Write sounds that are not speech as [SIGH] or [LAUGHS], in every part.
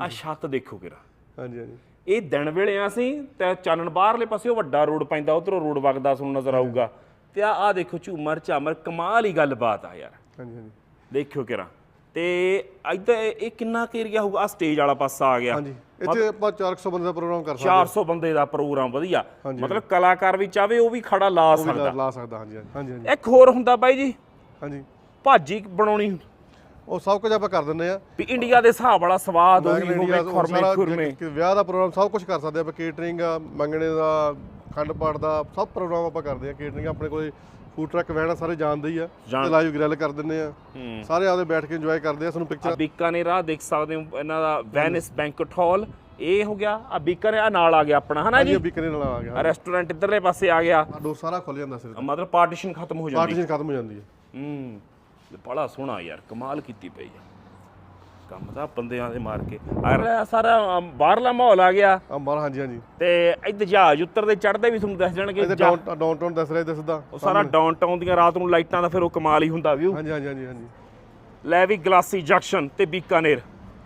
ਆ ਛੱਤ ਦੇਖੋ ਕਿਰਾ ਹਾਂਜੀ ਹਾਂਜੀ। ਇਹ ਦਿਨ ਵੇਲੇ ਆ ਸੀ ਤੇ ਚਾਨਣ ਬਾਹਰਲੇ ਪਾਸੇ ਉਹ ਵੱਡਾ ਰੋਡ ਪੈਂਦਾ ਉਧਰੋਂ ਰੋਡ ਵਗਦਾ ਤੁਹਾਨੂੰ ਨਜ਼ਰ ਆਊਗਾ। ਤੇ ਆ ਆ ਦੇਖੋ ਝੂਮਰ ਝਾਮਰ ਕਮਾਲ ਹੀ ਗੱਲਬਾਤ ਆ ਯਾਰ। ਹਾਂਜੀ ਹਾਂਜੀ। ਦੇਖਿਓ ਕਿਰਾ ਤੇ ਇੱਧਰ ਇਹ ਕਿੰਨਾ ਕੁ ਏਰੀਆ ਹੋਊਗਾ? ਆ ਸਟੇਜ ਵਾਲਾ ਪਾਸਾ ਆ ਗਿਆ। ਹਾਂਜੀ ਇੱਥੇ ਆਪਾਂ 400 ਬੰਦੇ ਦਾ ਪ੍ਰੋਗਰਾਮ ਕਰ ਸਕਦੇ। 400 ਬੰਦੇ ਦਾ ਪ੍ਰੋਗਰਾਮ ਵਧੀਆ। ਮਤਲਬ ਕਲਾਕਾਰ ਵੀ ਚਾਵੇ ਉਹ ਵੀ ਖੜਾ ਲਾ ਸਕਦਾ। ਲਾ- ਸਕਦਾ ਹਾਂਜੀ ਹਾਂਜੀ ਹਾਂਜੀ। ਇੱਕ ਹੋਰ ਹੁੰਦਾ ਬਾਈ ਜੀ। ਹਾਂਜੀ। ਭਾਜੀ ਬਣਾਉਣੀ ਉਹ ਸਭ ਕੁਝ ਆਪਾਂ ਕਰ ਦਿੰਦੇ ਆ। ਵੀ ਇੰਡੀਆ ਦੇ ਹਿਸਾਬ ਵਾਲਾ ਸਵਾਦ ਉਹੀ ਇੰਡੀਆ ਹੋਵੇ ਖੁਰਮੇ ਖੁਰਮੇ। ਵਿਆਹ ਦਾ ਪ੍ਰੋਗਰਾਮ ਸਭ ਕੁਝ ਕਰ ਸਕਦੇ ਆਪਾਂ ਕੇਟਰਿੰਗ ਮੰਗਣੇ ਦਾ ਖੰਡ ਪਾਠ ਦਾ ਸਭ ਪ੍ਰੋਗਰਾਮ ਆਪਾਂ ਕਰਦੇ ਆ ਕੇਟਰਿੰਗ ਆਪਣੇ ਕੋਲੇ ਫੂਡ ਟਰੱਕ ਆ ਸਾਰੇ ਜਾਣਦੇ ਹੀ ਆ। ਤੇ ਲਾਈਵ ਗ੍ਰਿਲ ਕਰ ਦਿੰਦੇ ਆ। ਹੂੰ। ਸਾਰੇ ਆਦੇ ਬੈਠ ਕੇ ਇੰਜੋਏ ਕਰਦੇ ਆ ਸਾਨੂੰ ਪਿਕਚਰ ਬੀਕਾਨੇਰ ਆ ਦੇਖ ਸਕਦੇ ਹੋ ਇਹਨਾਂ ਦਾ ਵੈਨਿਸ ਬੈਂਕਟ ਹਾਲ ਇਹ ਹੋ ਗਿਆ ਆ ਬੀਕਾਨੇਰ ਆ ਨਾਲ ਆ ਗਿਆ ਆਪਣਾ ਹਨਾ ਜੀ? ਬਿਕਨੇ ਨਾਲ ਆ ਗਿਆ ਰੈਸਟੋਰੈਂਟ ਇੱਧਰਲੇ ਪਾਸੇ ਆ ਗਿਆ। ਡੋਰ ਸਾਰਾ ਖੁੱਲ ਜਾਂਦਾ ਸਿਰ ਮਤਲਬ ਪਾਰਟੀਸ਼ਨ ਖਤਮ ਹੋ ਜਾਂਦੀ ਪਾਰਟੀਸ਼ਨ ਖਤਮ ਹੋ ਜਾਂਦੀ ਹੈ। ਹੂੰ। ਬੜਾ ਸੋਹਣਾ ਯਾਰ ਕਮਾਲ ਕੀਤੀ ਪਈ ਆ। ਕੰਮ ਤਾਂ ਬੰਦਿਆਂ ਦੇ ਮਾਰ ਕੇ। ਆ ਸਾਰਾ ਬਾਹਰਲਾ ਮਾਹੌਲ ਆ ਗਿਆ। ਮਾਰ ਹਾਂਜੀ ਹਾਂਜੀ। ਤੇ ਇੱਧਰ ਜਹਾਜ਼ ਉੱਤਰਦੇ ਚੜਦੇ ਵੀ ਤੁਹਾਨੂੰ ਦੱਸ ਜਾਣਗੇ। ਇਹਦੇ ਜਾ- ਡਾਊਨ ਡਾਊਨਟਾਊਨ ਦੱਸ ਰਿਹਾ ਦੱਸਦਾ ਉਹ ਸਾਰਾ ਡਾਊਨਟਾਊਨ ਦੀਆਂ ਰਾਤ ਨੂੰ ਲਾਈਟਾਂ ਦਾ ਫਿਰ ਉਹ ਕਮਾਲ ਹੀ ਹੁੰਦਾ ਵਿਊ ਹਾਂਜੀ ਹਾਂਜੀ ਹਾਂਜੀ ਹਾਂਜੀ। ਲੈ ਵੀ ਗਲਾਸੀ ਜੰਕਸ਼ਨ ਤੇ ਬੀਕਾਨੇਰ।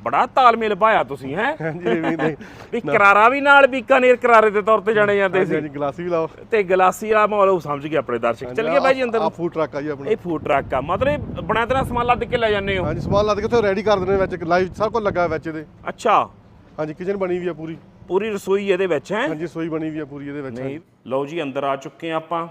ਬੜਾ ਤਾਲਮੇਲ ਪਾਇਆ ਤੁਸੀਂ ਹੈ? ਹਾਂਜੀ ਵੀ ਨਹੀਂ ਵੀ ਕਰਾਰਾ ਵੀ ਨਾਲ ਬੀਕਾਨੇਰ ਕਰਾਰੇ ਦੇ ਤੌਰ ਤੇ ਜਾਣੇ ਜਾਂਦੇ ਸੀ। ਹਾਂਜੀ ਗਲਾਸੀ ਵੀ ਲਾਓ। ਤੇ ਗਲਾਸੀ ਵਾਲਾ ਮਾਹੌਲ ਉਹ ਸਮਝ ਗਏ ਆਪਣੇ ਦਰਸ਼ਕ। ਚੱਲ ਗਏ ਬਾਈ ਜੀ ਅੰਦਰ ਆ ਫੂਡ ਟਰੱਕ ਆ ਜੀ ਆਪਣਾ। ਇਹ ਫੂਡ ਟਰੱਕ ਆ। ਮਤਲਬ ਬਣਾ ਤੇਰਾ ਸਮਾਨ ਲੱਦ ਕੇ ਲੈ ਜਾਂਦੇ ਹੋ? ਹਾਂਜੀ ਸਮਾਨ ਲੱਦ ਕੇ ਉੱਥੇ ਰੈਡੀ ਕਰ ਦਿੰਦੇ ਵਿੱਚ ਲਾਈਵ ਸਭ ਕੁਝ ਲੱਗਾ ਵਿੱਚ ਇਹਦੇ। ਅੱਛਾ। ਹਾਂਜੀ ਕਿਚਨ ਬਣੀ ਵੀ ਆ ਪੂਰੀ। ਪੂਰੀ ਰਸੋਈ ਇਹਦੇ ਵਿੱਚ ਹੈ? ਹਾਂਜੀ ਸੋਈ ਬਣੀ ਵੀ ਆ ਪੂਰੀ ਇਹਦੇ ਵਿੱਚ ਨਹੀਂ ਲਓ ਜੀ ਅੰਦਰ ਆ ਚੁੱਕੇ ਆ ਆਪਾਂ।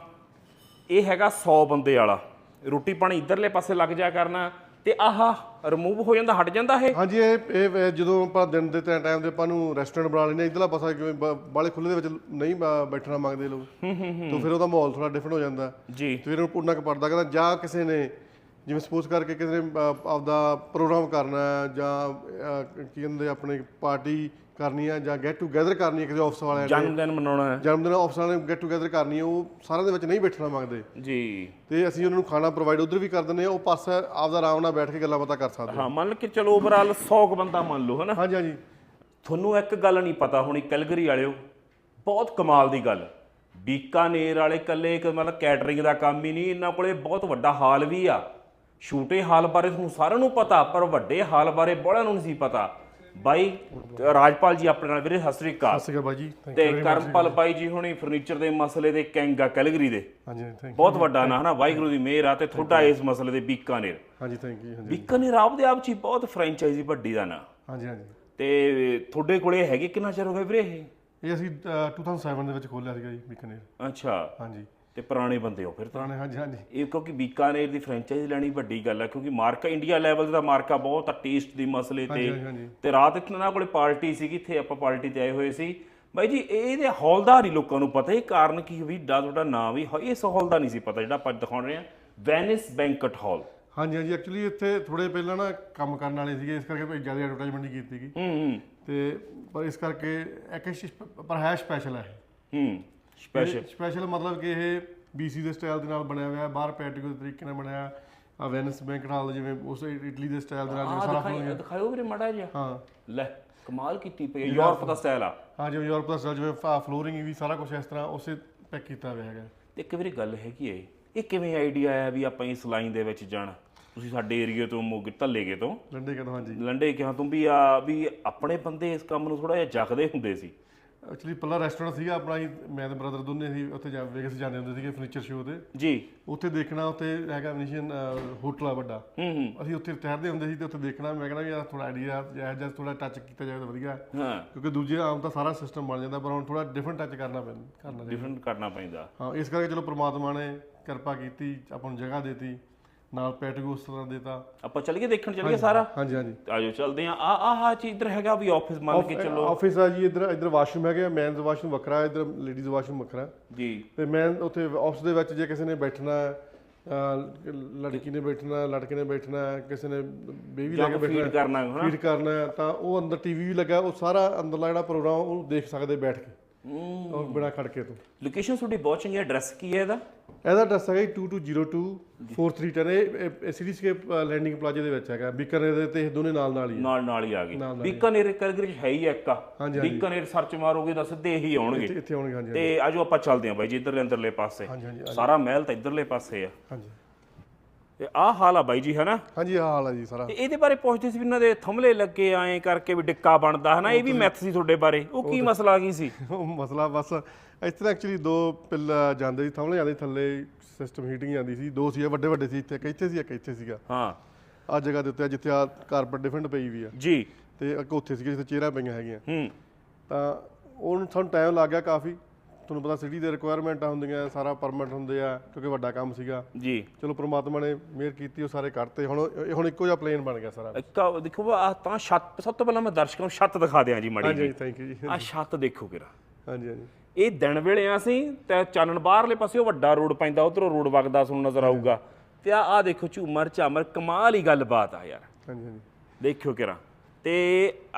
ਇਹ ਹੈਗਾ 100 ਬੰਦੇ ਵਾਲਾ। ਰੋਟੀ ਪਾਣੀ ਇਧਰਲੇ ਪਾਸੇ ਲੱਗ ਜਾ ਕਰਨਾ। ਤੇ ਆਹਾ ਰਿਮੂਵ ਹੋ ਜਾਂਦਾ ਹਟ ਜਾਂਦਾ ਇਹ? ਹਾਂਜੀ ਇਹ ਇਹ ਜਦੋਂ ਆਪਾਂ ਦਿਨ ਦੇ ਟਾਈਮ ਦੇ ਆਪਾਂ ਨੂੰ ਰੈਸਟੋਰੈਂਟ ਬਣਾ ਲੈਂਦੇ ਇਧਰਲਾ ਪਾਸਾ ਕਿਵੇਂ ਬਾਲੇ ਖੁੱਲੇ ਦੇ ਵਿੱਚ ਨਹੀਂ ਬੈਠਣਾ ਮੰਗਦੇ ਲੋਕ। ਤਾਂ ਫਿਰ ਉਹਦਾ ਮਾਹੌਲ ਥੋੜਾ ਡਿਫਰੈਂਟ ਹੋ ਜਾਂਦਾ। ਜੀ। ਤੇ ਫਿਰ ਉਹਨੂੰ ਪੂਰਨਾ ਕੁ ਪੜਦਾ ਕਹਿੰਦਾ ਜਾਂ ਕਿਸੇ ਨੇ ਜਿਵੇਂ ਸਪੋਜ਼ ਕਰਕੇ ਕਿਸੇ ਨੇ ਆਪਦਾ ਪ੍ਰੋਗਰਾਮ ਕਰਨਾ ਜਾਂ ਕੀ ਕਹਿੰਦੇ ਆਪਣੇ ਪਾਰਟੀ ਕਰਨੀ ਹੈ ਜਾਂ ਗੈਟ ਟੂਗੇਦਰ ਕਰਨੀ ਹੈ ਕਿਸੇ ਆਫਿਸ ਵਾਲਿਆਂ ਨੇ। ਜਨਮ ਦਿਨ ਮਨਾਉਣਾ ਹੈ। ਜਨਮ ਦਿਨ ਆਫਿਸ ਵਾਲਿਆਂ ਨੇ ਗੈਟ ਟੂਗੇਦਰ ਕਰਨੀ ਹੈ ਉਹ ਸਾਰਿਆਂ ਦੇ ਵਿੱਚ ਨਹੀਂ ਬੈਠਣਾ ਮੰਗਦੇ। ਜੀ। ਤੇ ਅਸੀਂ ਉਹਨਾਂ ਨੂੰ ਖਾਣਾ ਪ੍ਰੋਵਾਈਡ ਉਧਰ ਵੀ ਕਰ ਦਿੰਦੇ ਆ ਉਹ ਪਾਸਾ ਆਪਦਾ ਆਰਾਮ ਨਾਲ ਬੈਠ ਕੇ ਗੱਲਾਂ ਬਾਤਾਂ ਕਰ ਸਕਦੇ ਹਾਂ ਮੰਨ ਕੇ ਚਲੋ ਓਵਰਆਲ 100 ਕੁ ਬੰਦਾ ਮੰਨ ਲਓ ਹਨਾ? ਹਾਂਜੀ ਹਾਂਜੀ। ਤੁਹਾਨੂੰ ਇੱਕ ਗੱਲ ਨਹੀਂ ਪਤਾ ਹੋਣੀ ਕੈਲਗਰੀ ਵਾਲਿਓ ਬਹੁਤ ਕਮਾਲ ਦੀ ਗੱਲ। ਬੀਕਾਨੇਰ ਵਾਲੇ ਕੱਲੇ ਇੱਕ ਮਤਲਬ ਕੈਟਰਿੰਗ ਦਾ ਕੰਮ ਹੀ ਨਹੀਂ ਇਹਨਾਂ ਕੋਲੇ ਬਹੁਤ ਵੱਡਾ ਹਾਲ ਵੀ ਆ। ਛੋਟੇ ਹਾਲ ਬਾਰੇ ਤੁਹਾਨੂੰ ਸਾਰਿਆਂ ਨੂੰ ਪਤਾ ਪਰ ਵੱਡੇ ਹਾਲ ਬਾਰੇ ਬੜਿਆਂ ਨੂੰ ਨਹੀਂ ਸੀ ਪਤਾ। ਬਾਈ ਰਾਜਪਾਲ ਜੀ ਆਪਣੇ ਨਾਲ ਵੀਰੇ ਸਤਿ ਸ੍ਰੀ ਅਕਾਲ। ਸਤਿ ਸ਼੍ਰੀ ਅਕਾਲ ਬਾਈ ਜੀ ਥੈਂਕ ਤੇ ਕਰਮਪਾਲ ਬਾਈ ਜੀ ਹੁਣੀ ਫਰਨੀਚਰ ਦੇ ਮਸਲੇ ਦੇ ਕਿੰਗ ਆ ਕੈਲਗਰੀ ਦੇ। ਹਾਂਜੀ ਥੈਂਕ ਬਹੁਤ ਵੱਡਾ ਨਾਂ ਹਨਾ ਵਾਹਿਗੁਰੂ ਦੀ ਮਿਹਰ ਆ ਤੇ ਤੁਹਾਡਾ ਇਸ ਮਸਲੇ ਦੇ ਬੀਕਾਨੇਰ। ਹਾਂਜੀ ਥੈਂਕ ਯੂ ਹਾਂਜੀ। ਬੀਕਾਨੇਰ ਆਪਦੇ ਆਪ ਚ ਬਹੁਤ ਫਰੈਂਚਾਈਜ਼ੀ ਵੱਡੀ ਦਾ ਨਾਂ। ਹਾਂਜੀ ਹਾਂਜੀ। ਤੇ ਤੁਹਾਡੇ ਕੋਲੇ ਹੈਗੇ ਕਿੰਨਾ ਚਿਰ ਹੋ ਗਿਆ ਵੀਰੇ ਇਹ? ਇਹ ਅਸੀਂ ਅ, 2007 ਦੇ ਵਿੱਚ ਖੋਲ੍ਹਿਆ ਸੀਗਾ ਜੀ ਬੀਕਾਨੇਰ। ਅੱਛਾ। ਹਾਂਜੀ। ਤੇ ਪੁਰਾਣੇ ਬੰਦੇ ਹੋ ਫਿਰ ਤਾਂ। ਪੁਰਾਣੇ ਹਾਂਜੀ ਹਾਂਜੀ। ਇਹ ਕਿਉਂਕਿ ਬੀਕਾਨੇਰ ਦੀ ਫਰੈਂਚਾਈਜ਼ੀ ਲੈਣੀ ਵੱਡੀ ਗੱਲ ਹੈ ਕਿਉਂਕਿ ਮਾਰਕਾ ਇੰਡੀਆ ਲੈਵਲ ਦਾ ਮਾਰਕਾ ਬਹੁਤ ਆ ਟੇਸਟ ਦੀ ਮਸਲੇ ਤੇ। ਹਾਂਜੀ ਹਾਂਜੀ ਤੇ ਰਾਤ ਇੱਥੇ ਨਾ ਕੋਲੇ ਪਾਰਟੀ ਸੀਗੀ ਇੱਥੇ ਆਪਾਂ ਪਾਰਟੀ ਤੇ ਆਏ ਹੋਏ ਸੀ। ਬਾਈ ਜੀ ਇਹ- ਇਹਦੇ ਹੌਲਦਾਰ ਹੀ ਲੋਕਾਂ ਨੂੰ ਪਤਾ ਇਹ ਕਾਰਨ ਕੀ ਵੀ ਡਾ ਤੁਹਾਡਾ ਨਾਮ ਵੀ ਇਸ ਹੌਲ ਦਾ ਨਹੀਂ ਸੀ ਪਤਾ ਜਿਹੜਾ ਆਪਾਂ ਦਿਖਾਉਣ ਰਹੇ ਹਾਂ ਵੈਨਿਸ ਬੈਂਕਟ ਹਾਲ ਹਾਂਜੀ ਹਾਂਜੀ ਐਕਚੁਅਲੀ ਇੱਥੇ ਥੋੜੇ ਪਹਿਲਾਂ ਨਾ ਕੰਮ ਕਰਨ ਵਾਲੇ ਸੀਗੇ ਇਸ ਕਰਕੇ ਜ਼ਿਆਦਾ ਐਡਵਰਟਾਈਜ਼ਮੈਂਟ ਨਹੀਂ ਕੀਤੀ ਗਈ। ਹੂੰ ਹੂੰ। ਤੇ ਪਰ ਇਸ ਕਰਕੇ ਇੱਕ ਪਰ ਹੈ ਸਪੈਸ਼ਲ ਹੈ। ਹੂੰ। ਸਪੈਸ਼ਲ ਸਪੈਸ਼ਲ ਮਤਲਬ ਕਿ ਇਹ ਬੀਸੀ ਦੇ ਸਟਾਈਲ ਦੇ ਨਾਲ ਬਣਿਆ ਹੋਇਆ ਹੈ ਬਾਹਰ ਪੈਟੀਓ ਦੇ ਤਰੀਕੇ ਨਾਲ ਬਣਿਆ ਆ ਵੈਨਿਸ ਬੈਂਕ ਨਾਲ ਜਿਵੇਂ ਉਸ ਇਟਲੀ ਦੇ ਸਟਾਈਲ ਦੇ ਨਾਲ ਜਿਵੇਂ ਸਾਰਾ ਦਿਖਾਈ ਦਿਖਾਇਓ ਵੀਰੇ ਮੜਾ ਜਿਹਾ। ਹਾਂ। ਲੈ ਕਮਾਲ ਕੀਤੀ ਪਈ ਹੈ। ਯੂਰਪ ਦਾ ਸਟਾਈਲ ਆ। ਹਾਂ ਜਿਵੇਂ ਯੂਰਪ ਦਾ ਸਟਾਈਲ ਜਿਵੇਂ ਫਲੋਰਿੰਗ ਵੀ ਸਾਰਾ ਕੁਝ ਇਸ ਤਰ੍ਹਾਂ ਉਸੇ ਪੈਕ ਕੀਤਾ ਹੋਇਆ ਹੈਗਾ। ਤੇ ਇੱਕ ਵਾਰੀ ਗੱਲ ਹੈਗੀ ਏ ਇਹ ਕਿਵੇਂ ਆਈਡੀਆ ਆਇਆ ਵੀ ਆਪਾਂ ਇਸ ਲਾਈਨ ਦੇ ਵਿੱਚ ਜਾਣਾ? ਤੁਸੀਂ ਸਾਡੇ ਏਰੀਏ ਤੋਂ ਮੋਗੇ ਧੱਲੇਗੇ ਤੋਂ। ਲੰਡੇ ਕਹਿੰਦਾ ਹਾਂਜੀ। ਲੰਡੇ ਕਿਹਾ ਤੂੰ ਵੀ ਆ ਵੀ ਆਪਣੇ ਬੰਦੇ ਇਸ ਕੰਮ ਨੂੰ ਥੋੜਾ ਜਿਹਾ ਜਗਦੇ ਹੁੰਦੇ ਸੀ। ਐਕਚੁਅਲੀ ਪੱਲਾ ਰੈਸਟੋਰੈਂਟ ਸੀਗਾ ਆਪਣਾ ਹੀ ਮੈਂ ਤੇ ਬ੍ਰਦਰ ਦੋਨੇ ਸੀ ਉੱਥੇ ਜਾ ਵੇਗਸ ਜਾਂਦੇ ਹੁੰਦੇ ਸੀਗੇ ਫਰਨੀਚਰ ਸ਼ੋਅ ਤੇ। ਜੀ। ਉੱਥੇ ਦੇਖਣਾ ਉੱਥੇ ਹੈਗਾ ਵੈਨੀਸ਼ੀਅਨ ਹੋਟਲ ਆ ਵੱਡਾ। ਹੂੰ ਹੂੰ। ਅਸੀਂ ਉੱਥੇ ਠਹਿਰਦੇ ਹੁੰਦੇ ਸੀ ਤੇ ਉੱਥੇ ਦੇਖਣਾ ਮੈਂ ਕਹਿੰਦਾ ਵੀ ਯਾਰ ਥੋੜਾ ਆਈਡੀਆ ਜਾਂ ਜਾਂ ਥੋੜਾ ਟੱਚ ਕੀਤਾ ਜਾਵੇ ਤਾਂ ਵਧੀਆ। ਹੈ। ਕਿਉਂਕਿ ਦੂਜੇ ਆਮ ਤਾਂ ਸਾਰਾ ਸਿਸਟਮ ਬਣ ਜਾਂਦਾ ਪਰ ਹੁਣ ਥੋੜਾ ਡਿਫਰੈਂਟ ਟੱਚ ਕਰਨਾ ਪੈਂਦਾ ਕਰਨਾ ਡਿਫਰੈਂਟ ਕਰਨਾ ਪੈਂਦਾ। ਹਾਂ ਇਸ ਕਰਕੇ ਚਲੋ ਪ੍ਰਮਾਤਮਾ ਨੇ ਕਿਰਪਾ ਕੀਤੀ ਆਪਾਂ ਨੂੰ ਜਗ੍ਹਾ ਦਿੱਤੀ। ਨਾਲ ਪੈਟਗੋ ਉਸ ਤਰ੍ਹਾਂ ਦੇਤਾ ਆਪਾਂ ਚੱਲ ਗਏ ਦੇਖਣ ਚੱਲ ਗਏ ਸਾਰਾ? ਹਾਂਜੀ ਹਾਂਜੀ। ਆਜੋ ਚੱਲਦੇ ਆ ਆ ਆਹ ਚੀਜ਼ ਇਧਰ ਹੈਗਾ ਵੀ ਆਫਿਸ ਮੰਨ ਕੇ ਚੱਲੋ। ਆਫਿਸ ਆ ਜੀ ਇੱਧਰ ਇੱਧਰ ਵਾਸ਼ਰੂਮ ਹੈਗੇ ਮੈਨਸ ਵਾਸ਼ਰੂਮ ਵੱਖਰਾ ਹੈ ਇੱਧਰ ਲੇਡੀਜ਼ ਵਾਸ਼ਰੂਮ ਵੱਖਰਾ ਹੈ। ਜੀ। ਤੇ ਮੈਂ ਉੱਥੇ ਆਫਿਸ ਦੇ ਵਿੱਚ ਜੇ ਕਿਸੇ ਨੇ ਬੈਠਣਾ ਹੈ, ਲੜਕੀ ਨੇ ਬੈਠਣਾ ਹੈ, ਲੜਕੇ ਨੇ ਬੈਠਣਾ ਹੈ, ਕਿਸੇ ਨੇ ਬੇਬੀ ਲੈ ਕੇ ਫੀਡ ਬੈਠਣਾ ਕਰਨਾ ਹਨਾ? ਫੀਡ ਕਰਨਾ ਹੈ, ਤਾਂ ਉਹ ਅੰਦਰ ਟੀਵੀ ਵੀ ਲੱਗਾ ਉਹ ਸਾਰਾ ਅੰਦਰਲਾ ਜਿਹੜਾ ਪ੍ਰੋਗਰਾਮ ਉਹ ਦੇਖ ਸਕਦੇ ਬੈਠ ਕੇ। ਉਹ ਬਿਨਾ ਖੜਕੇ ਤੋਂ। ਲੋਕੇਸ਼ਨ ਤੁਹਾਡੀ ਬਹੁਤ ਚੰਗੀ ਹੈ ਐਡਰੈਸ ਕੀ ਹੈ ਇਹਦਾ? ਇਹਦਾ ਐਡਰੈਸ ਹੈਗਾ ਜੀ 2202 4310 ਇਹ ਸਿਟੀਸਕੇਪ ਲੈਂਡਿੰਗ ਪਲਾਜ਼ੇ ਦੇ ਵਿੱਚ ਹੈਗਾ। ਬੀਕਾਨੇਰ ਦੇ ਤੇ ਇਹ ਦੋਨੇ ਨਾਲ ਨਾਲ ਹੀ ਹੈ। ਨਾਲ ਨਾਲ ਹੀ ਆ ਨਾਲ ਬੀਕਾਨੇਰ ਕਲਗਰੀ ਹੈ ਹੀ ਇੱਕ ਆ। ਹਾਂਜੀ, ਬੀਕਾਨੇਰ ਸਰਚ ਮਾਰੋਗੇ ਤਾਂ ਸਿੱਧੇ ਹੀ ਆਉਣਗੇ। ਇੱਥੇ- ਇੱਥੇ ਆਉਣਗੇ ਹਾਂਜੀ ਤੇ ਆਜੋ ਆਪਾਂ ਚੱਲਦੇ ਹਾਂ ਬਾਈ ਜੀ ਇਧਰਲੇ ਅੰਦਰਲੇ ਪਾਸੇ। ਹਾਂਜੀ ਹਾਂਜੀ। ਸਾਰਾ ਮਹਿਲ ਤਾਂ ਇਧਰਲੇ ਪਾਸੇ ਆ। ਹਾਂਜੀ। ਤੇ ਆਹ ਹਾਲ ਆ ਬਾਈ ਜੀ ਹਨਾ? ਹਾਂਜੀ ਆਹ ਹਾਲ ਹੈ ਜੀ ਸਾਰਾ। ਤੇ ਇਹਦੇ ਬਾਰੇ ਪੁੱਛਦੇ ਸੀ ਵੀ ਇਹਨਾਂ ਦੇ ਥੰਮਲੇ ਲੱਗੇ ਆਏ ਕਰਕੇ ਵੀ ਡਿੱਕਾ ਬਣਦਾ ਹਨਾ? ਇਹ ਵੀ ਮੈਥ ਸੀ ਤੁਹਾਡੇ ਬਾਰੇ। ਉਹ ਕੀ ਮਸਲਾ ਕੀ ਸੀ? [LAUGHS] ਉਹ ਮਸਲਾ ਬਸ ਇਸ ਤਰ੍ਹਾਂ ਐਕਚੁਅਲੀ ਦੋ ਪਿੱਲ ਜਾਂਦੇ ਸੀ ਥੰਮਲੇ ਜਾਂਦੇ ਥੱਲੇ ਸਿਸਟਮ ਹੀਟਿੰਗ ਜਾਂਦੀ ਸੀ। ਦੋ ਸੀ ਵੱਡੇ ਵੱਡੇ ਸੀ ਇੱਥੇ ਇੱਕ ਇੱਥੇ ਸੀ ਇੱਕ ਇੱਥੇ ਸੀਗਾ। ਹਾਂ। ਆ ਜਗ੍ਹਾ ਦੇ ਉੱਤੇ ਆ ਜਿੱਥੇ ਆ ਕਾਰਪਟ ਡਿਫੈਂਟ ਪਈ ਵੀ ਆ। ਜੀ। ਤੇ ਇੱਕ ਉੱਥੇ ਸੀਗੇ ਜਿੱਥੇ ਚੇਅਰਾਂ ਪਈਆਂ ਹੈਗੀਆਂ। ਹੂੰ। ਤਾਂ ਉਹਨੂੰ ਸਾਨੂੰ ਟਾਈਮ ਲੱਗ ਗਿਆ ਕਾਫੀ। ਤੁਹਾਨੂੰ ਪਤਾ ਸਿਟੀ ਦੇ ਰਿਕੁਆਇਰਮੈਂਟਾਂ ਹੁੰਦੀਆਂ ਸਾਰਾ ਪਰਮਿਟ ਹੁੰਦੇ ਆ ਕਿਉਂਕਿ ਵੱਡਾ ਕੰਮ ਸੀਗਾ। ਜੀ। ਚਲੋ ਪ੍ਰਮਾਤਮਾ ਨੇ ਮਿਹਰ ਕੀਤੀ ਉਹ ਸਾਰੇ ਕੱਢਤੇ ਹੁਣ ਇਹ ਹੁਣ ਇੱਕੋ ਜਿਹਾ ਪਲੇਨ ਬਣ ਗਿਆ ਸਾਰਾ। ਇੱਕ ਦੇਖੋ ਆ ਤਾਂ ਛੱਤ ਸਭ ਤੋਂ ਪਹਿਲਾਂ ਮੈਂ ਦਰਸ਼ਕਾਂ ਨੂੰ ਛੱਤ ਦਿਖਾ ਦਿਆਂ ਜੀ ਮਾੜੀ ਹਾਂਜੀ ਜੀ ਥੈਂਕ ਯੂ ਜੀ। ਆ ਛੱਤ ਦੇਖੋ ਕਿਰਾ। ਹਾਂਜੀ ਹਾਂਜੀ। ਇਹ ਦਿਨ ਵੇਲੇ ਆ ਸੀ ਤੇ ਚਾਨਣ ਬਾਹਰਲੇ ਪਾਸੇ ਉਹ ਵੱਡਾ ਰੋਡ ਪੈਂਦਾ ਉਧਰੋਂ ਰੋਡ ਵਗਦਾ ਤੁਹਾਨੂੰ ਨਜ਼ਰ ਆਊਗਾ। ਤੇ ਆ ਆ ਦੇਖੋ ਝੂਮਰ ਝਾਮਰ ਕਮਾਲ ਹੀ ਗੱਲਬਾਤ ਆ ਯਾਰ। ਹਾਂਜੀ ਹਾਂਜੀ। ਦੇਖਿਓ ਕਿਰਾ। ਤੇ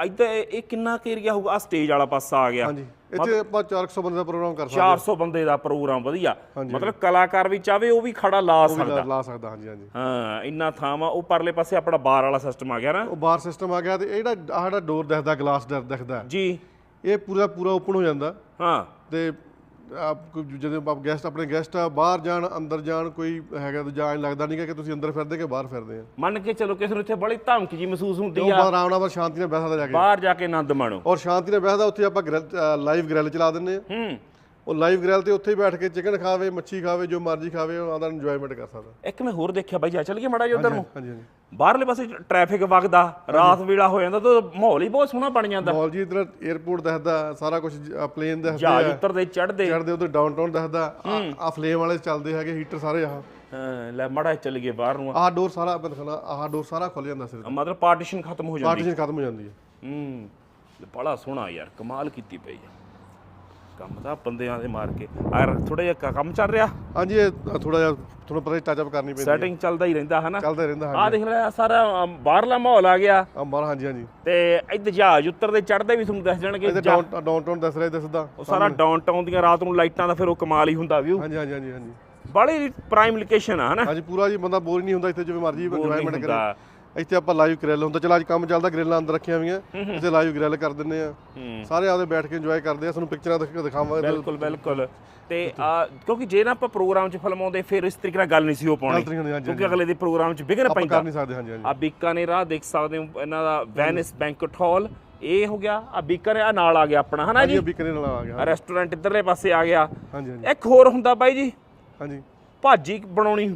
ਇੱਧਰ ਇਹ ਕਿੰਨਾ ਏਰੀਆ ਹੋਊਗਾ? ਆ ਸਟੇਜ ਵਾਲਾ ਪਾਸਾ ਆ ਗਿਆ। ਹਾਂਜੀ। ਇੱਥੇ ਆਪਾਂ 400 ਬੰਦੇ ਦਾ ਪ੍ਰੋਗਰਾਮ ਕਰ ਸਕਦੇ 400 ਬੰਦੇ ਦਾ ਪ੍ਰੋਗਰਾਮ ਵਧੀਆ। ਮਤਲਬ ਕਲਾਕਾਰ ਵੀ ਚਾਵੇ ਉਹ ਵੀ ਖੜਾ ਲਾ ਸਕਦਾ। ਲਾ ਸਕਦਾ ਹਾਂਜੀ ਹਾਂਜੀ। ਹਾਂ ਇੰਨਾ ਥਾਂ ਵਾ ਉਹ ਪਰਲੇ ਪਾਸੇ ਆਪਣਾ ਬਾਰ ਵਾਲਾ ਸਿਸਟਮ ਆ ਗਿਆ ਨਾ। ਉਹ ਬਾਰ ਸਿਸਟਮ ਆ ਗਿਆ ਤੇ ਇਹ ਜਿਹੜਾ ਆਹ ਜਿਹੜਾ ਡੋਰ ਦਿਖਦਾ ਗਲਾਸ ਦਿਖਦਾ। ਜੀ। ਇਹ ਪੂਰਾ ਪੂਰਾ ਓਪਨ ਹੋ ਜਾਂਦਾ। ਹਾਂ। ਤੇ ਆਪ ਜਦੋਂ ਆਪ ਗੈਸਟ ਆਪਣੇ ਗੈਸਟ ਆ ਬਾਹਰ ਜਾਣ ਅੰਦਰ ਜਾਣ ਕੋਈ ਹੈਗਾ ਤਾਂ ਜਾਂ ਲੱਗਦਾ ਨਹੀਂਗਾ ਕਿ ਤੁਸੀਂ ਅੰਦਰ ਫਿਰਦੇ ਕਿ ਬਾਹਰ ਫਿਰਦੇ ਆ। ਮੰਨ ਕੇ ਚਲੋ ਕਿਸੇ ਨੂੰ ਇੱਥੇ ਬੜੀ ਧਮਕੀ ਜੀ ਮਹਿਸੂਸ ਹੁੰਦੀ ਉਹ ਆ। ਬਾਹਰ ਆਰਾਮ ਨਾਲ ਸ਼ਾਂਤੀ ਨਾਲ ਬੈਠਾ ਜਾ ਕੇ। ਬਾਹਰ ਜਾ ਕੇ ਆਨੰਦ ਮਾਣੋ। ਔਰ ਸ਼ਾਂਤੀ ਨਾਲ ਬੈਠਦਾ ਉੱਥੇ ਆਪਾਂ ਲਾਈਵ ਗ੍ਰਿਲ ਚਲਾ ਦਿੰਨੇ ਆ। ਹੂੰ। ਉਹ ਲਾਈਵ ਗ੍ਰਿਲ ਤੇ ਉੱਥੇ ਹੀ ਬੈਠ ਕੇ ਚਿਕਨ ਖਾਵੇ ਮੱਛੀ ਖਾਵੇ ਜੋ ਮਰਜ਼ੀ ਖਾਵੇ ਉਹ ਆਦਾ ਇੰਜੋਇਮੈਂਟ ਕਰ ਸਕਦਾ ਇੱਕ ਮੈਂ ਹੋਰ ਦੇਖਿਆ ਬਾਈ ਜਾ ਚੱਲ ਗਿਆ ਮੜਾ ਜੀ ਉਧਰ ਨੂੰ। ਹਾਂਜੀ ਹਾਂਜੀ। ਬਾਹਰਲੇ ਪਾਸੇ ਟ੍ਰੈਫਿਕ ਵਗਦਾ ਰਾਤ ਵੇਲਾ ਹੋ ਜਾਂਦਾ ਤਾਂ ਮਾਹੌਲ ਹੀ ਬਹੁਤ ਸੋਹਣਾ ਬਣ ਜਾਂਦਾ। ਮਾਲ ਜੀ ਇਧਰ 에어ਪੋਰਟ ਦਿਖਦਾ ਸਾਰਾ ਕੁਝ ਪਲੇਨ ਦਿਖਦੇ ਜਹਾਜ਼ ਆ। ਉਤਰਦੇ ਚੜਦੇ ਚੜਦੇ ਉਧਰ ਡਾਊਨਟਾਊਨ ਦਿਖਦਾ। ਆ ਫਲੇਮ ਵਾਲੇ ਚੱਲਦੇ ਹੈਗੇ ਹੀਟਰ ਸਾਰੇ ਆਹ। ਲੈ ਮੜਾ ਚੱਲ ਗਏ ਬਾਹਰ ਨੂੰ। ਆਹ ਡੋਰ ਸਾਰਾ ਆਪਾਂ ਦਿਖਾਣਾ ਆਹ ਡੋਰ ਸਾਰਾ ਖੁੱਲ ਜਾਂਦਾ ਸਿਰ ਮਤਲਬ ਪਾਰਟੀਸ਼ਨ ਖਤਮ ਹੋ ਜਾਂਦੀ। ਪਾਰਟੀਸ਼ਨ ਖਤਮ ਹੋ ਜਾਂਦੀ ਹੈ। ਹੂੰ ਬੜਾ ਸੋਹਣਾ ਯਾਰ ਕਮਾਲ ਕੀਤੀ ਪਈ ਆ ਕੰਮ ਤਾਂ ਬੰਦਿਆਂ ਦੇ ਮਾਰ ਕੇ। ਯਾਰ ਥੋੜਾ ਜਿਹਾ ਕੰਮ ਚੱਲ ਰਿਹਾ। ਹਾਂਜੀ ਇਹ ਥੋੜਾ ਜਿਹਾ ਤੁਹਾਨੂੰ ਪਤਾ ਟੱਚ ਅਪ ਕਰਨੀ ਪੈਂਦੀ ਸੈਟਿੰਗ ਚੱਲਦਾ ਹੀ ਰਹਿੰਦਾ ਹਨਾ? ਚੱਲਦਾ ਰਹਿੰਦਾ ਆ ਦੇਖ ਲੈ ਸਾਰਾ ਅਮ, ਬਾਹਰਲਾ ਮਾਹੌਲ ਆ ਗਿਆ। ਆ ਬਾਹਰ ਹਾਂਜੀ ਹਾਂਜੀ। ਤੇ ਇੱਧਰ ਜਹਾਜ਼ ਉੱਤਰਦੇ ਚੜਦੇ ਵੀ ਤੁਹਾਨੂੰ ਦੱਸ ਜਾਣਗੇ। ਇਹਦੇ ਜਾ- ਡਾਊਨ ਡਾਊਨਟਾਊਨ ਦੱਸ ਰਿਹਾ ਦੱਸਦਾ ਉਹ ਸਾਰਾ ਡਾਊਨਟਾਊਨ ਦੀਆਂ ਰਾਤ ਨੂੰ ਲਾਈਟਾਂ ਦਾ ਫਿਰ ਉਹ ਕਮਾਲ ਹੀ ਹੁੰਦਾ ਵਿਊ ਹਾਂਜੀ ਹਾਂਜੀ ਹਾਂਜੀ ਹਾਂਜੀ। ਬੜੀ ਪ੍ਰਾਈਮ ਲੋਕੇਸ਼ਨ ਆ ਹਨਾ? ਹਾਂਜੀ ਪੂਰਾ ਜੀ ਬੰਦਾ ਬੋਰ ਨਹੀਂ ਹੁੰਦਾ ਇੱਥੇ ਜਿਵੇਂ ਮਰਜ਼ੀ ਨਹੀਂ ਇੰਜੋਇਮੈਂਟ ਹੁੰਦਾ। ਇੱਥੇ ਆਪਾਂ ਲਾਈਵ ਗ੍ਰਿਲ ਹੁੰਦਾ ਚਲ ਅੱਜ ਕੰਮ ਚੱਲਦਾ ਗ੍ਰਿਲਾਂ ਅੰਦਰ ਰੱਖੀਆਂ ਹੋਈਆਂ ਇੱਥੇ ਲਾਈਵ ਗ੍ਰਿਲ ਕਰ ਦਿੰਨੇ ਆ। ਸਾਰੇ ਆਪਦੇ ਬੈਠ ਕੇ ਇੰਜੋਏ ਕਰਦੇ ਆ ਤੁਹਾਨੂੰ ਪਿਕਚਰਾਂ ਦਿਖ- ਦਿਖਾਵਾਂਗੇ। ਬਿਲਕੁਲ ਬਿਲਕੁਲ। ਤੇ ਆ ਕਿਉਂਕਿ ਜੇ ਨਾ ਆਪਾਂ ਪ੍ਰੋਗਰਾਮ 'ਚ ਫਿਲਮਾਉਂਦੇ ਫਿਰ ਇਸ ਤਰੀਕੇ ਨਾਲ ਗੱਲ ਨਹੀਂ ਸੀ ਹੋ ਪਾਉਣੀ। ਕਿਉਂਕਿ ਅਗਲੇ ਦੇ ਪ੍ਰੋਗਰਾਮ 'ਚ ਆਪਾਂ ਪੈਂਦਾ। ਕਰ ਨਹੀਂ ਸਕਦੇ ਹਾਂਜੀ ਹਾਂਜੀ। ਆ ਬੀਕਾਨੇਰ ਆ ਦੇਖ ਸਕਦੇ ਹੋ ਇਹਨਾਂ ਦਾ ਵੈਨਿਸ ਬੈਂਕਟ ਹਾਲ ਇਹ ਹੋ ਗਿਆ ਆ ਬੀਕਾਨੇਰ ਆ ਨਾਲ ਆ ਗਿਆ ਆਪਣਾ ਹਨਾ ਜੀ? ਬੀਕਨੇ ਨਾਲ ਆ ਗਿਆ ਰੈਸਟੋਰੈਂਟ ਇੱਧਰਲੇ ਪਾਸੇ ਆ ਗਿਆ। ਹਾਂਜੀ ਹਾਂਜੀ। ਇੱਕ ਹੋਰ ਹੁੰਦਾ ਬਾਈ ਜੀ। ਹਾਂਜੀ। ਭਾਜੀ ਬਣਾਉਣੀ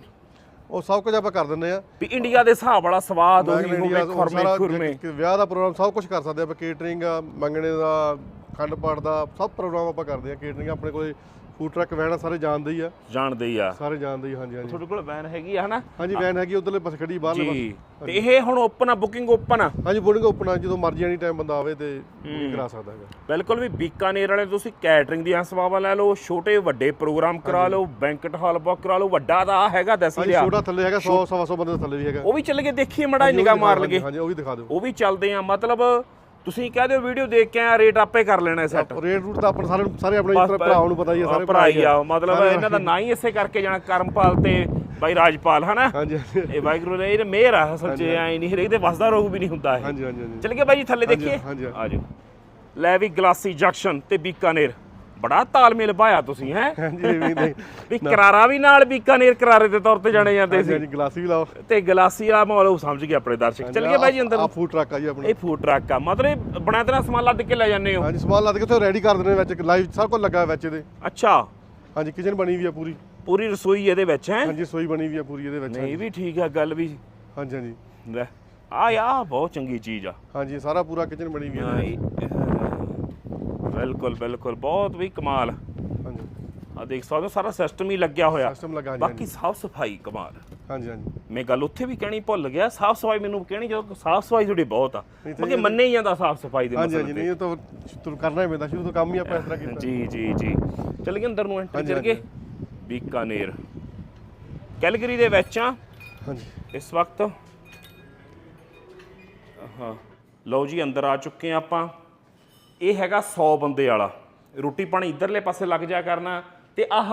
ਉਹ ਸਭ ਕੁਝ ਆਪਾਂ ਕਰ ਦਿੰਨੇ ਆ ਵੀ ਇੰਡੀਆ ਦੇ ਹਿਸਾਬ ਵਾਲਾ ਸਵਾਦ ਉਹੀ ਹੋਵੇ ਖੁਰਮੇ ਖੁਰਮੇ ਵਿਆਹ ਦਾ ਪ੍ਰੋਗਰਾਮ ਸਭ ਕੁਝ ਕਰ ਸਕਦੇ ਆ ਆਪਾਂ ਕੇਟਰਿੰਗ ਮੰਗਣੇ ਦਾ ਖੰਡ ਪਾਠ ਦਾ ਸਭ ਪ੍ਰੋਗਰਾਮ ਆਪਾਂ ਕਰਦੇ ਆ ਕੇਟਰਿੰਗ ਆਪਣੇ ਕੋਲੇ ਫੂਡ ਟਰੱਕ ਵੈਨ ਆ ਸਾਰੇ ਜਾਣਦੇ ਹੀ ਆ। ਜਾਣਦੇ ਹੀ ਆ। ਸਾਰੇ ਜਾਣਦੇ ਹੀ ਹਾਂਜੀ ਹਾਂਜੀ। ਤੁਹਾਡੇ ਕੋਲ ਵੈਨ ਹੈਗੀ ਆ ਹਨਾ? ਹਾਂਜੀ ਵੈਨ ਹੈਗੀ ਉਧਰਲੇ ਪਾਸੇ ਖੜੀ ਬਾਹਰਲੇ ਜੀ। ਤੇ ਇਹ ਹੁਣ ਓਪਨ ਆ ਬੁਕਿੰਗ ਓਪਨ ਆ? ਹਾਂਜੀ ਬੋਰਡਿੰਗ ਓਪਨ ਆ ਜਦੋਂ ਮਰਜ਼ੀ ਐਨੀ ਟਾਈਮ ਬੰਦਾ ਆਵੇ ਤੇ ਬੁਕਿੰਗ ਕਰਾ ਸਕਦਾ ਹੈਗਾ। ਬਿਲਕੁਲ ਵੀ ਬੀਕਾਨੇਰ ਵਾਲੇ ਤੁਸੀਂ ਕੈਟਰਿੰਗ ਦੀਆਂ ਸੇਵਾਵਾਂ ਲੈ ਲਓ ਛੋਟੇ ਵੱਡੇ ਪ੍ਰੋਗਰਾਮ ਕਰਾ ਲਓ ਬੈਂਕਟ ਹਾਲ ਬੁੱਕ ਕਰਾ ਲਓ ਵੱਡਾ ਤਾਂ ਆਹ ਹੈਗਾ ਦਸੀ ਹਾਂਜੀ ਲਿਆ ਛੋਟਾ ਥੱਲੇ ਹੈਗਾ 100 ਸਵਾ ਸੌ ਬੰਦੇ ਦਾ ਥੱਲੇ ਵੀ ਹੈਗਾ। ਉਹ ਵੀ ਚੱਲ ਕੇ ਦੇਖੀਏ ਮੜਾ ਨਿਗਾਹ ਮਾਰ ਲਗੇ ਹਾਂਜੀ ਉਹ ਵੀ ਦਿਖਾ ਦਿਓ। ਉਹ ਵੀ ਚੱਲਦੇ ਆ ਮਤਲਬ ਤੁਸੀਂ ਕਹਿ ਦਿਓ ਵੀਡੀਓ ਦੇਖ ਕੇ ਆ ਰੇਟ ਆਪੇ ਕਰ ਲੈਣਾ ਸੈੱਟ ਰੇਟ ਰੂਟ ਤਾਂ ਆਪਾਂ ਸਾਰੇ ਸਾਰੇ ਆਪਣੇ ਭਰਾਵਾਂ ਨੂੰ ਪਤਾ ਹੀ ਆ ਸਾਰੇ ਭਰਾ ਹੀ ਆ ਮਤਲਬ ਇਹਨਾਂ ਦਾ [LAUGHS] ਨਾਂ ਹੀ ਇਸੇ ਕਰਕੇ ਜਾਣਾ ਕਰਮਪਾਲ ਤੇ ਬਾਈ ਰਾਜਪਾਲ ਹਨਾ? ਹਾਂਜੀ ਇਹ ਵਾਹਿਗੁਰੂ ਨੇ ਇਹ ਮਿਹਰ ਆ ਅਸਲ ਚ ਐ ਨਹੀਂ ਹਰੇਕ ਦੇ ਵਸਦਾ ਰੋਗ ਵੀ ਨਹੀਂ ਹੁੰਦਾ ਇਹ। ਹਾਂਜੀ ਹਾਂਜੀ ਚੱਲ ਗਏ ਬਾਈ ਜੀ ਥੱਲੇ ਦੇਖੀਏ। ਹਾਂਜੀ। ਆਜੋ ਲੈ ਵੀ ਗਲਾਸੀ ਜੰਕਸ਼ਨ ਤੇ ਬੀਕਾਨੇਰ। ਬੜਾ ਤਾਲਮੇਲ ਪਾਇਆ ਤੁਸੀਂ ਹੈ? ਹਾਂਜੀ ਵੀ ਨਹੀਂ ਵੀ ਕਰਾਰਾ ਵੀ ਨਾਲ ਬੀਕਾਨੇਰ ਕਰਾਰੇ ਦੇ ਤੌਰ ਤੇ ਜਾਣੇ ਜਾਂਦੇ ਸੀ। ਹਾਂਜੀ ਗਲਾਸੀ ਵੀ ਲਾਓ। ਤੇ ਗਲਾਸੀ ਵਾਲਾ ਮਾਹੌਲ ਉਹ ਸਮਝ ਗਏ ਆਪਣੇ ਦਰਸ਼ਕ। ਚੱਲ ਗਏ ਬਾਈ ਜੀ ਅੰਦਰ ਆ। ਫੂਡ ਟਰੱਕ ਆ ਜੀ ਆਪਣਾ। ਇਹ ਫੂਡ ਟਰੱਕ ਆ। ਮਤਲਬ ਬਣਿਆ ਤੇਰਾ ਸਮਾਨ ਲੱਦ ਕੇ ਲੈ ਜਾਂਦੇ ਹੋ? ਹਾਂਜੀ ਸਮਾਨ ਲੱਦ ਕੇ ਉੱਥੇ ਰੈਡੀ ਕਰ ਦਿੰਦੇ ਵਿੱਚ ਲਾਈਵ ਸਭ ਕੁਝ ਲੱਗਾ ਵਿੱਚ ਇਹਦੇ। ਅੱਛਾ। ਹਾਂਜੀ ਕਿਚਨ ਬਣੀ ਵੀ ਆ ਪੂਰੀ। ਪੂਰੀ ਰਸੋਈ ਇਹਦੇ ਵਿੱਚ ਹੈ? ਹਾਂਜੀ ਸੋਈ ਬਣੀ ਵੀ ਆ ਪੂਰੀ ਇਹਦੇ ਵਿੱਚ ਨਹੀਂ ਵੀ ਠੀਕ ਆ ਗੱਲ ਵੀ। ਹਾਂਜੀ ਹਾਂਜੀ। ਲੈ ਆ ਯਾ ਬਹੁਤ ਚੰਗੀ ਚੀਜ਼ ਆ। ਹਾਂਜੀ ਸਾਰਾ ਪੂਰਾ ਕਿਚਨ ਬਣੀ ਵੀ ਆ। ਬਿਲਕੁਲ ਬਿਲਕੁਲ। ਬਹੁਤ ਵੀ ਕਮਾਲ। ਹਾਂਜੀ। ਆ ਦੇਖ ਸਕਦੇ ਹੋ ਸਾਰਾ ਸਿਸਟਮ ਹੀ ਲੱਗਿਆ ਹੋਇਆ। ਸਿਸਟਮ ਲੱਗਾ ਹਾਂਜੀ ਬਾਕੀ ਸਾਫ਼ ਸਫ਼ਾਈ ਕਮਾਲ। ਹਾਂਜੀ ਹਾਂਜੀ। ਮੈਂ ਗੱਲ ਉੱਥੇ ਵੀ ਕਹਿਣੀ ਭੁੱਲ ਗਿਆ ਸਾਫ਼ ਸਫ਼ਾਈ ਮੈਨੂੰ ਕਹਿਣੀ ਜਦੋਂ ਸਾਫ਼ ਸਫ਼ਾਈ ਤੁਹਾਡੀ ਬਹੁਤ ਆ ਕਿਉਂਕਿ ਮੰਨੇ ਹੀ ਜਾਂਦਾ ਸਾਫ਼ ਸਫ਼ਾਈ ਦੇ ਹਾਂਜੀ ਮਸਲੇ ਹਾਂਜੀ ਨਹੀਂ ਇਹ ਤਾਂ ਤੁਹਾਨੂੰ ਕਰਨਾ ਹੀ ਪੈਂਦਾ ਸ਼ੁਰੂ ਤੋਂ ਕੰਮ ਹੀ ਆਪਾਂ ਇਸ ਤਰ੍ਹਾਂ ਕੀਤਾ। ਜੀ ਜੀ ਜੀ। ਚੱਲ ਗਏ ਅੰਦਰ ਨੂੰ ਐਂਟਰ ਗਏ ਬੀਕਾਨੇਰ। ਕੈਲਗਰੀ ਦੇ ਵਿੱਚ ਆ। ਹਾਂਜੀ। ਇਸ ਵਕਤ ਹਾਂ। ਲਓ ਜੀ ਅੰਦਰ ਆ ਚੁੱਕੇ ਆ ਆਪਾਂ। ਇਹ ਹੈਗਾ 100 ਬੰਦੇ ਵਾਲਾ। ਰੋਟੀ ਪਾਣੀ ਇਧਰਲੇ ਪਾਸੇ ਲੱਗ ਜਾ ਕਰਨਾ ਤੇ ਆਹ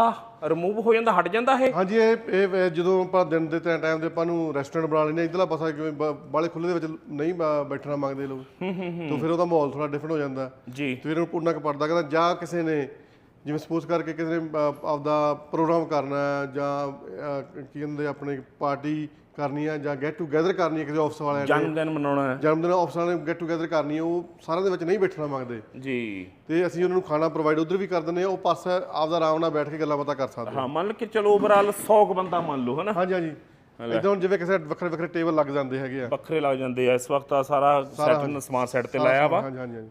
ਰਿਮੂਵ ਹੋ ਜਾਂਦਾ ਹਟ ਜਾਂਦਾ ਇਹ? ਹਾਂਜੀ ਇਹ ਜਦੋਂ ਆਪਾਂ ਦਿਨ ਦੇ ਟਾਈਮ ਦੇ ਆਪਾਂ ਨੂੰ ਰੈਸਟੋਰੈਂਟ ਬਣਾ ਲੈਂਦੇ ਇਧਰਲਾ ਪਾਸਾ ਕਿਵੇਂ ਬਾਲੇ ਖੁੱਲੇ ਦੇ ਵਿੱਚ ਨਹੀਂ ਬੈਠਣਾ ਮੰਗਦੇ ਲੋਕ। ਤਾਂ ਫਿਰ ਉਹਦਾ ਮਾਹੌਲ ਥੋੜਾ ਡਿਫਰੈਂਟ ਹੋ ਜਾਂਦਾ। ਜੀ। ਤੇ ਫਿਰ ਉਹਨੂੰ ਪੁੰਨਾ ਕੁ ਪੜਦਾ ਕਹਿੰਦਾ ਜਾਂ ਕਿਸੇ ਨੇ ਜਿਵੇਂ ਸਪੋਜ਼ ਕਰਕੇ ਕਿਸੇ ਨੇ ਆਪਦਾ ਪ੍ਰੋਗਰਾਮ ਕਰਨਾ ਜਾਂ ਕੀ ਕਹਿੰਦੇ ਆਪਣੇ ਪਾਰਟੀ ਕਰਨੀ ਆ ਜਾਂ ਗੈਟ ਟੂਗੇਦਰ ਕਰਨੀ ਹੈ ਕਿਸੇ ਆਫਿਸ ਵਾਲਿਆਂ ਨੇ ਜਨਮ ਦਿਨ ਮਨਾਉਣਾ ਹੈ। ਜਨਮ ਦਿਨ ਆਫਿਸ ਵਾਲਿਆਂ ਨੇ ਗੈਟ ਟੂਗੇਦਰ ਕਰਨੀ ਹੈ ਉਹ ਸਾਰਿਆਂ ਦੇ ਵਿੱਚ ਨਹੀਂ ਬੈਠਣਾ ਮੰਗਦੇ। ਜੀ। ਤੇ ਅਸੀਂ ਉਹਨਾਂ ਨੂੰ ਖਾਣਾ ਪ੍ਰੋਵਾਈਡ ਉਧਰ ਵੀ ਕਰ ਦਿੰਦੇ ਆ ਉਹ ਪਾਸੇ ਆਪਦਾ ਆਰਾਮ ਨਾਲ ਬੈਠ ਕੇ ਗੱਲਾਂ ਬਾਤਾਂ ਕਰ ਸਕਦੇ ਹਾਂ ਮੰਨ ਕੇ ਚਲੋ ਓਵਰਆਲ 100 ਕੁ ਬੰਦਾ ਮੰਨ ਲਓ ਹਨਾ? ਹਾਂਜੀ ਹਾਂਜੀ। ਇਦਾਂ ਹੁਣ ਜਿਵੇਂ ਕਿਸੇ ਵੱਖਰੇ ਵੱਖਰੇ ਟੇਬਲ ਲੱਗ ਜਾਂਦੇ ਹੈਗੇ ਆ। ਵੱਖਰੇ ਲੱਗ ਜਾਂਦੇ ਆ ਇਸ ਵਕਤ ਆ ਸਾਰਾ ਸੈਟ ਸਮਾਨ ਸੈੱਟ ਤੇ ਲਾਇਆ ਵਾ।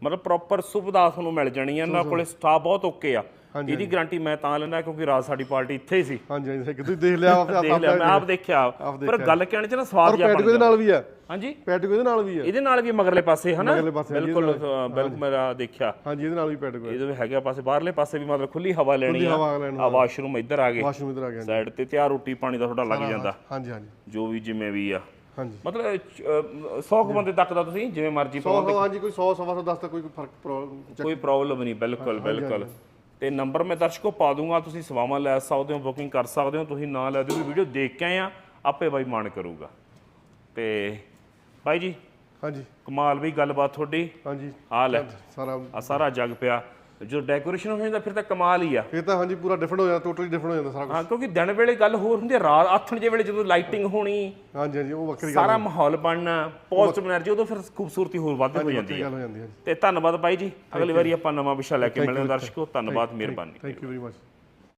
ਮਤਲਬ ਪ੍ਰੋਪਰ ਸੁਵਿਧਾ ਤੁਹਾਨੂੰ ਮਿਲ ਜਾਣੀ ਆ ਇਹਨਾਂ ਕੋਲੇ ਸਟਾਫ ਬਹੁਤ ਓਕੇ ਆ। ਇਹਦੀ ਗਾਰੰਟੀ ਮੈਂ ਤਾਂ ਲੈਣਾ ਕਿਉਂਕਿ ਰਾਤ ਸਾਡੀ ਪਾਰਟੀ ਇੱਥੇ ਹੀ ਸੀ। ਹਾਂਜੀ ਹਾਂਜੀ ਤੁਸੀਂ ਦੇਖ ਲਿਆ ਆਪੇ ਦੇਖ ਲਿਆ ਮੈਂ ਆਪ ਦੇਖਿਆ। ਪਰ ਗੱਲ ਕਹਿਣ ਚ ਨਾ ਸਵਾਦ ਜਿਹਾ ਪੈਟਿਕੋ ਦੇ ਨਾਲ ਵੀ ਆ ਹਾਂਜੀ। ਪੈਟਿਕੋ ਇਹਦੇ ਨਾਲ ਵੀ ਆ ਇਹਦੇ ਨਾਲ ਵੀ ਮਗਰਲੇ ਪਾਸੇ ਹਨਾ? ਬਿਲਕੁਲ ਬਿਲਕੁਲ ਮੇਰਾ ਦੇਖਿਆ। ਹਾਂਜੀ ਇਹਦੇ ਨਾਲ ਵੀ ਪੈਟਿਕੋ ਇਹਦੇ ਵੀ ਹੈਗਾ ਪਾਸੇ ਬਾਹਰਲੇ ਪਾਸੇ ਵੀ ਮਤਲਬ ਖੁੱਲੀ ਹਵਾ ਲੈਣੀ ਆ। ਆ। ਵਾਸ਼ਰੂਮ ਇੱਧਰ ਆ ਗਏ। ਵਾਸ਼ਰੂਮ ਇਧਰ ਆ ਗਿਆ ਸਾਈਡ ਤੇ ਤਿਆਰ ਰੋਟੀ ਪਾਣੀ ਦਾ ਤੁਹਾਡਾ ਲੱਗ ਜਾਂਦਾ। ਹਾਂਜੀ ਹਾਂਜੀ। ਜੋ ਵੀ ਜਿਵੇਂ ਵੀ ਆ। ਹਾਂਜੀ। ਮਤਲਬ 100 ਕੁ ਬੰਦੇ ਤੱਕ ਦਾ ਤੁਸੀਂ ਜਿਵੇਂ ਮਰਜ਼ੀ ਸੌ ਹਾਂਜੀ ਕੋਈ 100 ਸਵਾ ਸੌ 10 ਤੱਕ ਕੋਈ ਫ਼ਰਕ ਕੋਈ ਪ੍ਰੋਬਲਮ ਨਹੀਂ ਬਿਲਕੁਲ ਬਿਲਕੁਲ। ਤੇ ਨੰਬਰ ਮੈਂ ਦਰਸ਼ਕੋ ਪਾ ਦੂੰਗਾ ਤੁਸੀਂ ਸੇਵਾਵਾਂ ਲੈ ਸਕਦੇ ਹੋ ਬੁਕਿੰਗ ਕਰ ਸਕਦੇ ਹੋ ਤੁਸੀਂ ਨਾ ਲੈ ਦਿਓ ਵੀ ਵੀਡੀਓ ਦੇਖ ਕੇ ਆਏ ਆ ਆਪੇ ਬਾਈ ਮਾਣ ਕਰੂਗਾ। ਤੇ ਬਾਈ ਜੀ ਹਾਂਜੀ। ਕਮਾਲ ਵੀ ਗੱਲਬਾਤ ਤੁਹਾਡੀ। ਹਾਂਜੀ। ਆ ਲੈ ਸਾਰਾ ਆ ਸਾਰਾ ਜੱਗ ਪਿਆ। ਜੋ ਡੈਕੋਰੇਸ਼ਨ ਹੋ ਜਾਂਦਾ ਫਿਰ ਤਾਂ ਕਮਾਲ ਹੀ ਆ। ਇਹ ਤਾਂ ਹਾਂਜੀ ਪੂਰਾ ਡਿਫਰੈਂਟ ਹੋ ਜਾਂਦਾ ਟੋਟਲੀ ਡਿਫਰੈਂਟ ਹੋ ਜਾਂਦਾ ਸਾਰਾ ਕੁਝ ਹਾਂ ਕਿਉਂਕਿ ਦਿਨ ਵੇਲੇ ਗੱਲ ਹੋਰ ਹੁੰਦੀ ਹੈ ਰਾਤ ਆਥਣ ਜੇ ਵੇਲੇ ਜਦੋਂ ਲਾਈਟਿੰਗ ਹੋਣੀ ਹਾਂਜੀ ਹਾਂਜੀ ਉਹ ਵੱਖਰੀ ਸਾਰਾ ਮਾਹੌਲ ਬਣਨਾ ਪੋਜ਼ਿਟਿਵ એનર્ਜੀ ਉਦੋਂ ਫਿਰ ਖੂਬਸੂਰਤੀ ਹੋਰ ਵੱਧ ਹੋ ਜਾਂਦੀ ਹੈ ਤੇ ਧੰਨਵਾਦ ਭਾਈ ਜੀ। ਅਗਲੀ ਵਾਰੀ ਆਪਾਂ ਨਵਾਂ ਵਿਸ਼ਾ ਲੈ ਕੇ ਮਿਲਦੇ ਦਰਸ਼ਕੋ। ਧੰਨਵਾਦ ਮਿਹਰਬਾਨੀ। Thank you very much